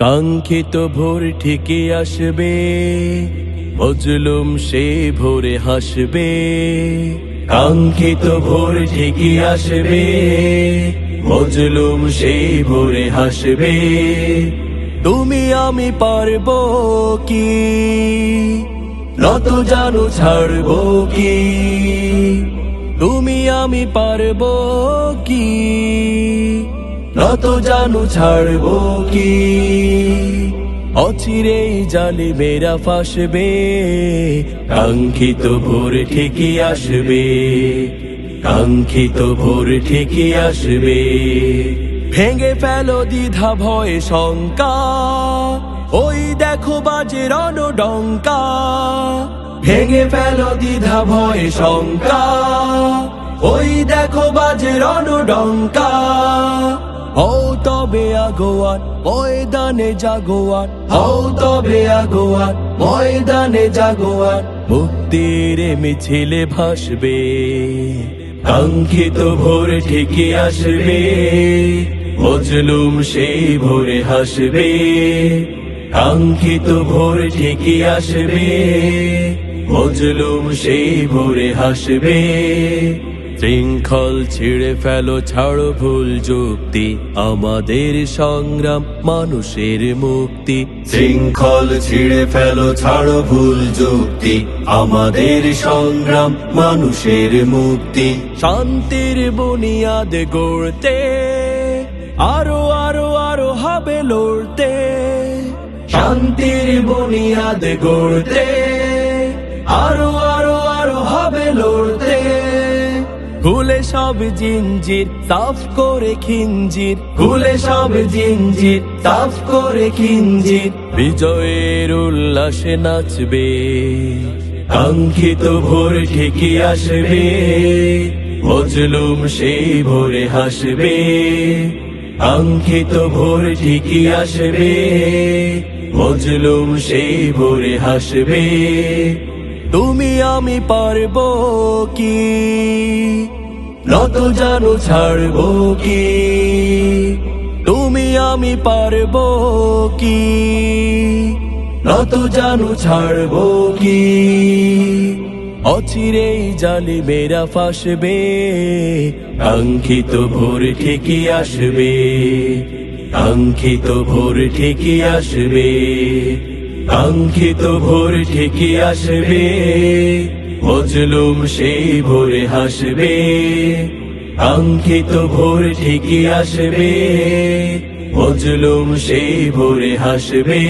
কাঙ্ক্ষিত ভোর ঠিকই আসবে, মজলুম সে ভোরে হাসবে। কাঙ্ক্ষিত ভোর ঠিকই আসবে, মজলুম সে ভোরে হাসবে। তুমি আমি পারব কি? নত জানু ছাড়বো কি? তুমি আমি পারব কি? নত জানু ছাড়বো কি? অচিরেই জালি মেরা ফাঁসবে, কাঙ্ক্ষিত ভোর ঠিকই আসবে, কাঙ্ক্ষিত ভোর ঠিকই আসবে। ভেঙে ফেলো দ্বিধা ভয় শঙ্কা, ওই দেখো বাজে রণডঙ্কা। ভেঙে ফেলো দ্বিধা ভয় শঙ্কা, ওই দেখো বাজে রণডঙ্কা। হও তবে আগোয়ান ময়দানে জাগোয়ান হও তবে আগোয়ান ময়দানে জাগোয়ান মুক্তির মিছিলে ভাসবে, কাঙ্ক্ষিত ভোর ঠিকই আসবে। মজলুম সেই ভোরে হাসবে, কাঙ্ক্ষিত ভোর ঠিকই আসবে। মজলুম সেই ভোরে হাসবে। শৃঙ্খল ছিঁড়ে ফেলো, ছাড়ো ভুল যুক্তি। আমাদের সংগ্রাম মানুষের মুক্তি। শৃঙ্খল ছিঁড়ে ফেলো, ছাড়ো ভুল যুক্তি। আমাদের সংগ্রাম মানুষের মুক্তি। শান্তির বুনিয়াদ গড়তে, আরও আরও আরও হবে লড়তে। শান্তির বুনিয়াদ গড়তে, আরও আরও আরও হবে লড়তে। খুলে সব জিঞ্জির, সাফ করে খিঞ্জির। খুলে সব জিঞ্জির, সাফ করে খিঞ্জির। বিজয়ের উল্লাসে নাচবে, কাঙ্ক্ষিত ভোর ঠিকই আসবে। মজলুম সেই ভোরে হাসবে, কাঙ্ক্ষিত ভোর ঠিকই আসবে। মজলুম সেই ভোরে হাসবে। তুমি আমি পারব কি? নত জানু ছাড়বো কি? তুমি আমি পারব কি? নত জানু ছাড়বো কি? অচিরেই জালি মেরা ফাঁসবে, কাঙ্ক্ষিত ভোর ঠিকই আসবে, কাঙ্ক্ষিত ভোর ঠিকই আসবে। কাঙ্ক্ষিত ভোর ঠিকই আসবে, মজলুম সেই ভোরে হাসবে। কাঙ্ক্ষিত ভোর ঠিকই আসবে, মজলুম সেই ভোরে হাসবে।